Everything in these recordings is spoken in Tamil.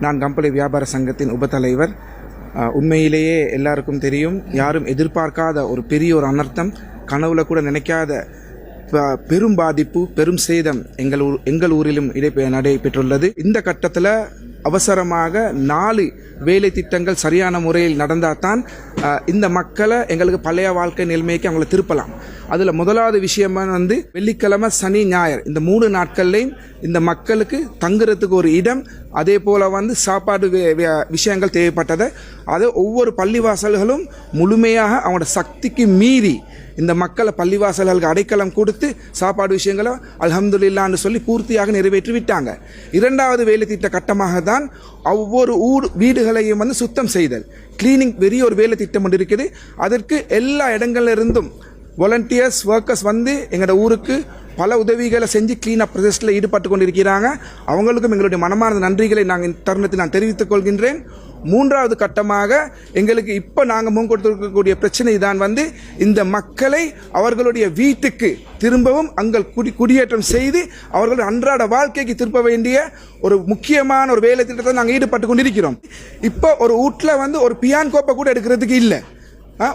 நான் கம்பளி வியாபார சங்கத்தின் உபத்தலைவர். உண்மையிலேயே எல்லாருக்கும் தெரியும் யாரும் எதிர்பார்க்காத ஒரு பெரிய ஒரு அனர்த்தம் கனவுல கூட நினைக்காத ப- பெரும் பாதிப்பு பெரும் சேதம் எங்கள் ஊர் எங்கள் ஊரிலும் இடை நடைபெற்றுள்ளது. இந்த கட்டத்தில் அவசரமாக நாலு வேலை திட்டங்கள் சரியான முறையில் நடந்தால் தான் இந்த மக்களை எங்களுக்கு பழைய வாழ்க்கை நிலைமைக்கு அவங்கள திருப்பலாம். அதில் முதலாவது விஷயமா வந்து வெள்ளிக்கிழமை சனி ஞாயிறு. இந்த மூணு நாட்கள்லையும் இந்த மக்களுக்கு தங்குறதுக்கு ஒரு இடம் அதே போல் வந்து சாப்பாடு வே- விஷயங்கள் தேவைப்பட்டதை அது ஒவ்வொரு பள்ளிவாசல்களும் முழுமையாக அவங்களோட சக்திக்கு மீறி இந்த மக்களை பள்ளிவாசல்களுக்கு அடைக்கலம் கொடுத்து சாப்பாடு விஷயங்களை அலமதுல்லான்னு சொல்லி பூர்த்தியாக நிறைவேற்றி விட்டாங்க. இரண்டாவது வேலை திட்ட கட்டமாக தான் ஒவ்வொரு ஊர் வீடுகளையும் வந்து சுத்தம் செய்தல். கிளீனிங் பெரிய ஒரு வேலை திட்டம் ஒன்று இருக்குது. அதற்கு எல்லா இடங்கள்ல இருந்தும் வாலண்டியர்ஸ் ஒர்க்கர்ஸ் வந்து எங்களோட ஊருக்கு பல உதவிகளை செஞ்சு கிளீன் அப் ப்ரொசஸில் ஈடுபட்டு கொண்டிருக்கிறாங்க. அவங்களுக்கும் எங்களுடைய மனமார்ந்த நன்றிகளை நாங்கள் இந்த தருணத்தில் நான் தெரிவித்துக் கொள்கின்றேன். மூன்றாவது கட்டமாக எங்களுக்கு இப்போ நாங்கள் முன்கொடுத்திருக்கக்கூடிய பிரச்சனை தான் வந்து இந்த மக்களை அவர்களுடைய வீட்டுக்கு திரும்பவும் அங்கள் குடி குடியேற்றம் செய்து அவர்களுடைய அன்றாட வாழ்க்கைக்கு திரும்ப வேண்டிய ஒரு முக்கியமான ஒரு வேலை திட்டத்தை நாங்கள் ஈடுபட்டு கொண்டிருக்கிறோம். இப்போ ஒரு வீட்டில் வந்து ஒரு பியான் கோப்பை கூட எடுக்கிறதுக்கு இல்லை.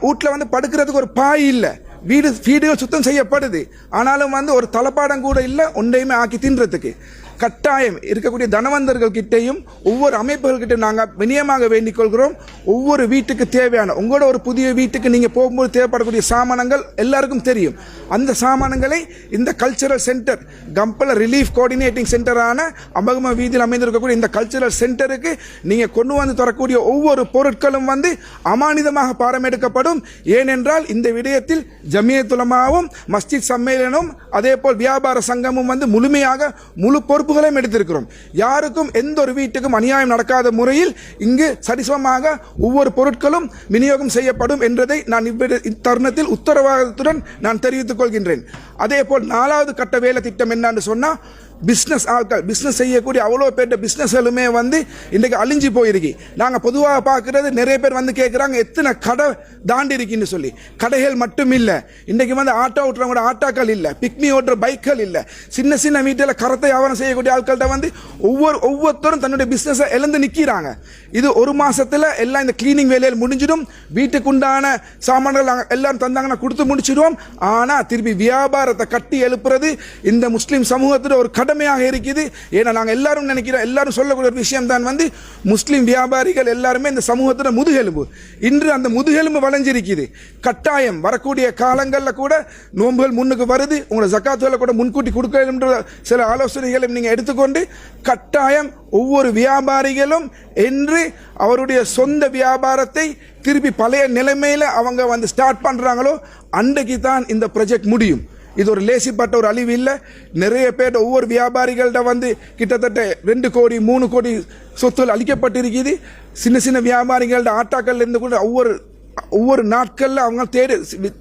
வீட்டில் வந்து படுக்கிறதுக்கு ஒரு பாய் இல்லை. வீடு வீடுகள் சுத்தம் செய்யப்படுது. ஆனாலும் வந்து ஒரு தலைப்பாடம் கூட இல்லை ஒன்றையுமே ஆக்கி தின்றதுக்கு. கட்டாயம் இருக்கக்கூடிய தனவந்தர்கள் கிட்டேயும் ஒவ்வொரு அமைப்புகள்கிட்ட நாங்கள் வினியமாக வேண்டிக் கொள்கிறோம். ஒவ்வொரு வீட்டுக்கு தேவையான உங்களோட ஒரு புதிய வீட்டுக்கு நீங்கள் போகும்போது தேவைப்படக்கூடிய சாமானங்கள் எல்லாருக்கும் தெரியும். அந்த சாமானங்களை இந்த cultural centre Gampola relief coordinating சென்டரான அமகம வீதியில் அமைந்திருக்கக்கூடிய இந்த கல்ச்சரல் சென்டருக்கு நீங்கள் கொண்டு வந்து தரக்கூடிய ஒவ்வொரு பொருட்களும் வந்து அமானிதமாக பாரமெடுக்கப்படும். ஏனென்றால் இந்த விடயத்தில் ஜமியத்துலமாவும் மஸ்ஜித் சம்மேளனும் அதே போல் வியாபார சங்கமும் வந்து முழுமையாக முழு பொறுப்புகளையும் எடுத்திருக்கிறோம். யாருக்கும் எந்த ஒரு வீட்டுக்கும் அநியாயம் நடக்காத முறையில் இங்கு சரிசமமாக ஒவ்வொரு பொருட்களும் விநியோகம் செய்யப்படும் என்றதை நான் இத்தருணத்தில் உத்தரவாதத்துடன் நான் தெரிவித்துக் கொள்கின்றேன். அதே போல் நாலாவது கட்ட வேலை திட்டம் என்னன்னு சொன்னால் பிஸ்னஸ் ஆட்கள் பிஸ்னஸ் செய்யக்கூடிய அவ்வளோ பேர்ட்ட பிஸ்னஸ்களுமே வந்து இன்றைக்கு அழிஞ்சு போயிருக்கு. நாங்கள் பொதுவாக பார்க்குறது நிறைய பேர் வந்து கேட்குறாங்க எத்தனை கடை தாண்டி இருக்குன்னு சொல்லி. கடைகள் மட்டும் இல்லை. இன்றைக்கு வந்து ஆட்டோ ஓட்டுறவங்களோட ஆட்டோக்கள் இல்லை பிக்னி ஓட்டுற பைக்கள் இல்லை. சின்ன சின்ன வீட்டில் கரத்தை வியாபாரம் செய்யக்கூடிய ஆட்கள்கிட்ட வந்து ஒவ்வொரு ஒவ்வொருத்தரும் தன்னுடைய பிஸ்னஸை இழந்து நிற்கிறாங்க இது ஒரு மாசத்துல எல்லாம் இந்த கிளீனிங் வேலையில் முடிஞ்சிடும். வீட்டுக்கு உண்டான சாமான்கள் நாங்கள் எல்லாரும் தந்தாங்கன்னா கொடுத்து முடிச்சிடுவோம். ஆனா திருப்பி வியாபாரத்தை கட்டி எழுப்புறது இந்த முஸ்லீம் சமூகத்தில் ஒரு கடமையாக இருக்குது. ஏன்னா நாங்க எல்லாரும் நினைக்கிறோம் எல்லாரும் சொல்லக்கூடிய ஒரு விஷயம் தான் வந்து முஸ்லீம் வியாபாரிகள் எல்லாருமே இந்த சமூகத்தில் முதுகெலும்பு. இன்று அந்த முதுகெலும்பு வளைஞ்சிருக்குது. கட்டாயம் வரக்கூடிய காலங்களில் கூட நோன்புகள் முன்னுக்கு வருது. உங்களோட ஜக்காத்துகளை கூட முன்கூட்டி கொடுக்க சில ஆலோசனைகளை நீங்கள் எடுத்துக்கொண்டு கட்டாயம் ஒவ்வொரு வியாபாரிகளும் என்று அவருடைய சொந்த வியாபாரத்தை திருப்பி பழைய நிலைமையில் அவங்க வந்து ஸ்டார்ட் பண்ணுறாங்களோ அன்றைக்கு தான் இந்த ப்ரொஜெக்ட் முடியும். இது ஒரு லேசிப்பட்ட ஒரு அழிவு இல்லை. நிறைய பேர் ஒவ்வொரு வியாபாரிகள்கிட்ட வந்து கிட்டத்தட்ட ரெண்டு கோடி மூணு கோடி சொத்துகள் அளிக்கப்பட்டிருக்குது. சின்ன சின்ன வியாபாரிகள்ட ஆட்டாக்கள்லேருந்து கூட ஒவ்வொரு ஒவ்வொரு நாட்களில் அவங்க தேடி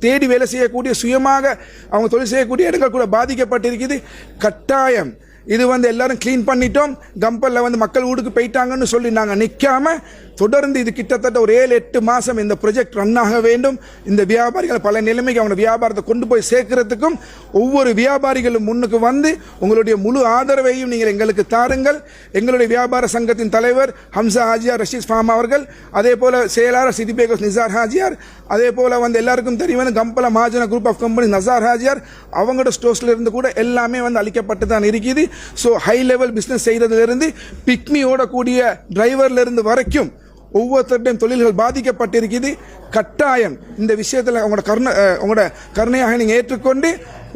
தேடி வேலை செய்யக்கூடிய சுயமாக அவங்க தொழில் செய்யக்கூடிய இடங்கள் கூட பாதிக்கப்பட்டிருக்குது. கட்டாயம் இது வந்து எல்லாரும் க்ளீன் பண்ணிட்டோம். கம்பல்ல வந்து மக்கள் வீடுக்கு போயிட்டாங்கன்னு சொல்லி நாங்கள் நிற்காம தொடர்ந்து இது கிட்டத்தட்ட ஒரு ஏழு எட்டு மாதம் இந்த ப்ரொஜெக்ட் ரன் ஆக வேண்டும். இந்த வியாபாரிகள் பல நிலைமைக்கு அவங்க வியாபாரத்தை கொண்டு போய் சேர்க்கறதுக்கும் ஒவ்வொரு வியாபாரிகளும் முன்னுக்கு வந்து உங்களுடைய முழு ஆதரவையும் நீங்கள் எங்களுக்கு தாருங்கள். எங்களுடைய வியாபார சங்கத்தின் தலைவர் ஹம்சா ஹாஜியார் ரஷீத் ஃபாம் அவர்கள் அதே போல செயலாளர் சிதிபேகோஸ் நிசார் ஹாஜியார் அதே போல வந்து எல்லாருக்கும் தெரியும் Gampola மாஜன group of company Nazar Hajiyar அவங்களோட ஸ்டோர்ஸ்ல இருந்து கூட எல்லாமே வந்து அளிக்கப்பட்டு தான் இருக்குது. ஸோ ஹை லெவல் பிஸ்னஸ் செய்ததுலேருந்து பிக்மி ஓடக்கூடிய டிரைவர்ல இருந்து வரைக்கும் ஒவ்வொருத்தருடையும் தொழில்கள் பாதிக்கப்பட்டிருக்குது. கட்டாயம் இந்த விஷயத்தில் உங்களோட கருணை உங்களோட கருணையாக நீங்கள் ஏற்றுக்கொண்டு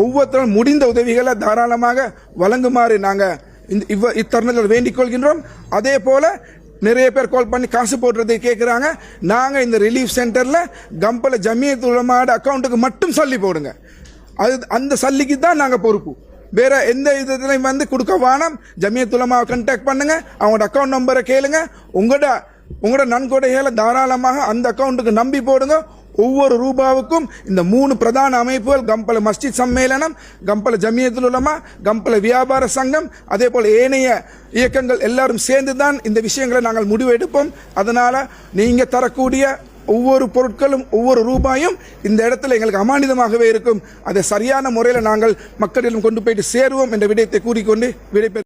ஒவ்வொருத்தரும் முடிந்த உதவிகளை தாராளமாக வழங்குமாறு நாங்கள் இந்த இவ்வ இத்தருணத்தில் வேண்டிக் கொள்கின்றோம். அதே போல் நிறைய பேர் கால் பண்ணி காசு போடுறது கேட்குறாங்க நாங்கள் இந்த ரிலீஃப் சென்டரில் கம்பல ஜமியத் உலமாட அக்கௌண்ட்டுக்கு மட்டும் சல்லி போடுங்க. அது அந்த சல்லிக்கு தான் நாங்கள் பொறுப்பு. வேற எந்த இதுலையும் வந்து கொடுக்க வானம் ஜமியத்துலமாவை கண்டாக்ட் பண்ணுங்க. அவங்களோட அக்கௌண்ட் நம்பரை கேளுங்க. உங்களோட உங்களோட நன்கொடைகளை தாராளமாக அந்த அக்கௌண்ட்டுக்கு நம்பி போடுங்க. ஒவ்வொரு ரூபாவுக்கும் இந்த மூணு பிரதான அமைப்புகள் கம்பல மஸ்ஜித் சம்மேளனம் கம்பல ஜமியத்துல் உலமா கம்பல வியாபார சங்கம் அதே போல் ஏனைய இயக்கங்கள் எல்லாரும் சேர்ந்து தான் இந்த விஷயங்களை நாங்கள் முடிவு எடுப்போம் நீங்கள் தரக்கூடிய ஒவ்வொரு பொருட்களும் ஒவ்வொரு ரூபாயும் இந்த இடத்துல எங்களுக்கு அமானிதமாகவே இருக்கும். அதை சரியான முறையில் நாங்கள் மக்களிடம் கொண்டு போயிட்டு சேருவோம் என்ற விடயத்தை கூறிக்கொண்டு விடைபெற்று